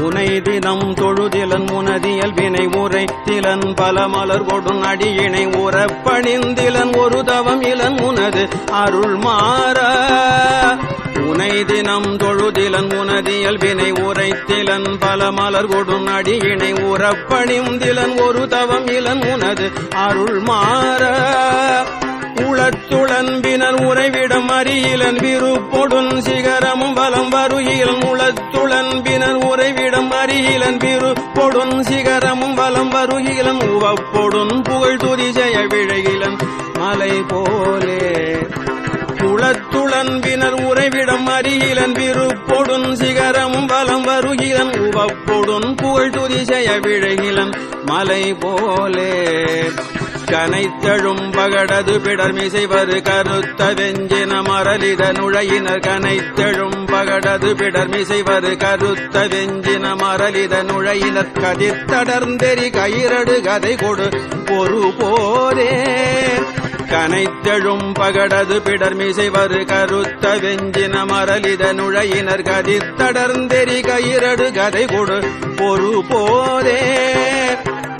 உனை தினம் தொழுதிலன் முனதியல் வினை உரை திலன் பல மலர் கொடும் அடியினை உறப்பணிந்திலன் ஒரு தவம் இளன் உனது அருள் மாற. உனை தினம் தொழுதிலன் உனதியல் வினை உரைத்திலன் பல மலர் கொடும் அடியினை உறப்பணிந்திலன் ஒரு தவம் இளன் உனது அருள் மாற. உளத்துளன்பினர் உறைவிடம் அறியிலன் விருப்பொடுன் சிகரமும் உளத்துளன்பினர் உறைவிடம் அருகிலன்பிரு விருப்பொடுன் சிகரமும் வலம் வருகிலன் உவப்பொடுன் புகழ் துதிசெய விழகிலன் மலை போலே. குளத்துளன்பினர் உறைவிடம் அறிகிலன் விருப்பொடுன் சிகரமும் வலம் வருகிலன் உவப்பொடுன் புகழ் துதிசெய விழகிலன் மலை போலே. கனைத்தழும் பகடது பிடர்மிசைவரு கருத்த வெஞ்சின மரலித நுழையினர் கனைத்தழும் பகடது பிடர்மிசைவரு கருத்த வெஞ்சின மரலித நுழையினர் கதிர்த்தடர்ந்தெறி கயிரடு கதை கொடு பொறு போரே கனைத்தெழும் பகடது பிடர்மிசைவரு கருத்த வெஞ்சின மரலித நுழையினர் கதிர்த்தடர்ந்தெறி கயிரடு கதை கொடு பொறு போதே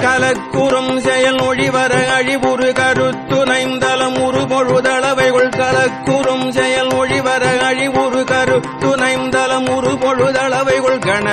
கலக்குறும் செயல் ஒழிவர அழிவுறு கருத்துணைந்தலம் உருபொழுதளவைகள் கலக்குறும் செயல் ஒழிவர அழிவுறு கருத்துணைந்தலம் உருபொழுதளவைகள் கண